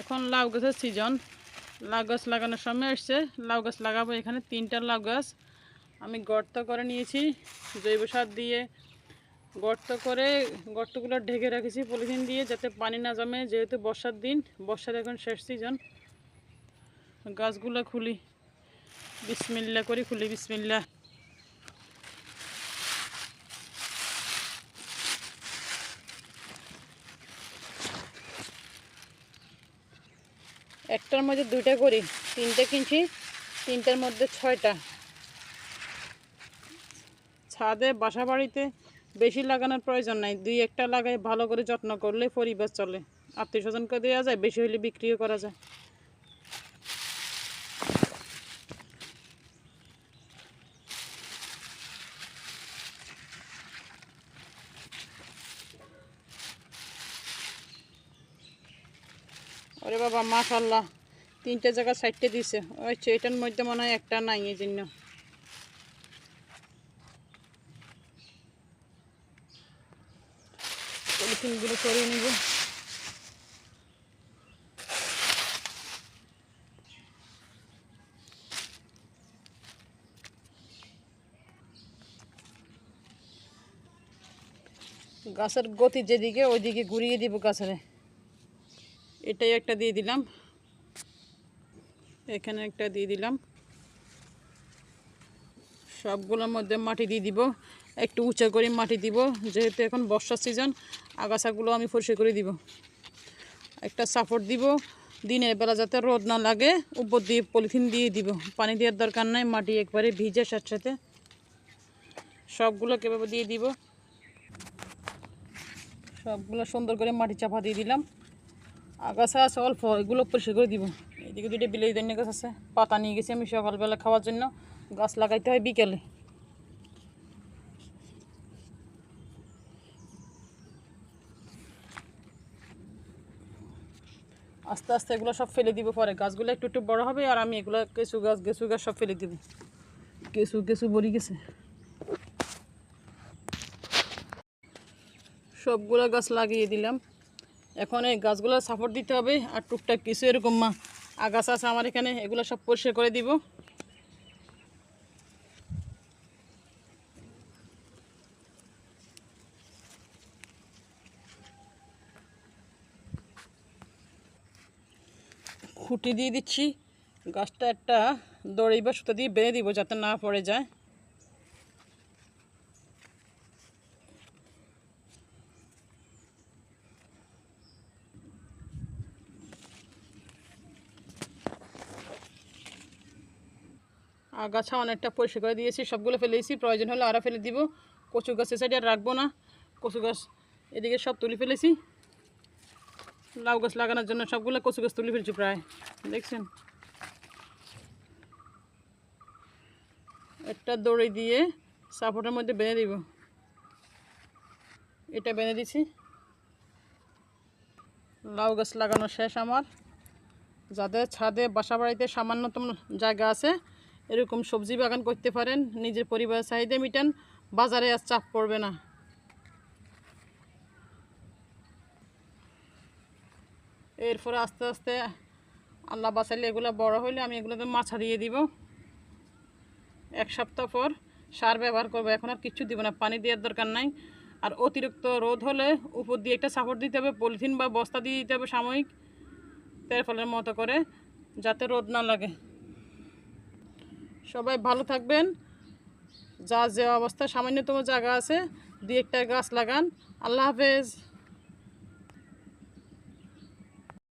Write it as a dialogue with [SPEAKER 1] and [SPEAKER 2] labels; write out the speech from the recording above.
[SPEAKER 1] এখন লাউ গাছের সিজন লাউ গাছ লাগানোর সময় আসছে। লাউ গাছ লাগাবো এখানে তিনটা লাউ গাছ। আমি গর্ত করে নিয়েছি জৈব সার দিয়ে। গর্ত করে গর্তগুলো ঢেকে রেখেছি পলিথিন দিয়ে যাতে পানি না জমে, যেহেতু বর্ষার দিন, বর্ষার এখন শেষ সিজন গাছগুলো খুলি। বিসমিল্লা করি খুলি, বিসমিল্লা। একটার মধ্যে দুইটা করি, তিনটে কিনছি, তিনটার মধ্যে ছয়টা। ছাদে বাসা বাড়িতে বেশি লাগানোর প্রয়োজন নাই, দুই একটা লাগাই ভালো করে যত্ন করলে পরিবার চলে। আত্মীয় স্বজনকে দেওয়া যায়, বেশি হলে বিক্রিও করা যায়। ওরে বাবা মাশাল্লাহ তিনটে জায়গা সাইডটা দিছে। ওই এটার মধ্যে মনে হয় একটা নাই এই জন্য পলিথিনগুলো সরিয়ে নিব। গাছের গতি যেদিকে, ওইদিকে ঘুরিয়ে দিব গাছের। এটাই একটা দিয়ে দিলাম। এখানে একটা দিয়ে দিলাম। সবগুলোর মধ্যে মাটি দিয়ে দিব। একটু উঁচা করে মাটি দিব। যেহেতু এখন বর্ষার সিজন, আগাছাগুলো আমি পরিষ্কার করে দিব। একটা সাপোর্ট দিব। দিনের বেলা যাতে রোদ না লাগে, উপর দিয়ে পলিথিন দিয়ে দিব। পানি দেওয়ার দরকার নাই, মাটি একবারে ভিজে সাথে সাথে সবগুলো কীভাবে দিয়ে দিব? সবগুলো সুন্দর করে মাটি চাপা দিয়ে দিলাম। আগাছা আছে, অল্প, এগুলো পরিষ্কার করে দিব। এদিকে দুইটা বিলেই দৈন্য গাছ আছে, পাতা নিয়ে গেছি আমি সকালবেলা খাওয়ার জন্য। গাছ লাগাইতে হয় বিকেলে। আস্তে আস্তে এগুলো সব ফেলে দিব পরে। গাছগুলো একটু একটু বড় হবে আর আমি এগুলো কেঁচু গাছ গেছু গাছ সব ফেলে দিব। কেঁচু কেঁচু বড়ি গেছে। সবগুলো গাছ লাগিয়ে দিলাম। এখন এই গাছগুলো সাপোর্ট দিতে হবে। আর টুকটাক কিছু এরকম মা আগাছা আছে আমার এখানে, এগুলো সব পরিষ্কার করে দিব। খুঁটি দিয়ে দিচ্ছি। গাছটা একটা দড়ি বা সুতো দিয়ে বেঁধে দিব যাতে না পড়ে যায়। আগাছা অনেকটা পরিষ্কার করে দিয়েছি, সবগুলো ফেলে দিয়েছি প্রয়োজন হলে আরও ফেলে দিব। কচু গাছের সাইডে আর রাখব না। কচু গাছ এদিকে সব তুলে ফেলেছি। লাউ গাছ লাগানোর জন্য সবগুলো কচু গাছ তুলে ফেলছি প্রায়, দেখছেন? একটা দড়ি দিয়ে সাপোর্টের মধ্যে বেঁধে দিব। এটা বেঁধে দিছি। লাউ গাছ লাগানো শেষ আমার। যাদের ছাদে বাসা বাড়িতে সামান্যতম জায়গা আছে এরকম সবজি বাগান করতে পারেন, নিজের পরিবারের চাহিদা মিটান, বাজারে আর চাপ পড়বে না। এরপর আস্তে আস্তে আল্লাহ বাঁচাইলে এগুলো বড় হইলে আমি এগুলোতে মাছা দিয়ে দিব। এক সপ্তাহ পর সার ব্যবহার করব, এখন আর কিচ্ছু দিব না, পানি দেওয়ার দরকার নাই। আর অতিরিক্ত রোদ হলে উপর দিয়ে একটা সাপোর্ট দিতে হবে, পলিথিন বা বস্তা দিয়ে দিতে হবে সাময়িক তেরফলের মতো করে, যাতে রোদ না লাগে। সবাই ভালো থাকবেন। যা যে অবস্থা, সামান্যতম জায়গা আছে দু একটা গাছ লাগান। আল্লাহ হাফেজ।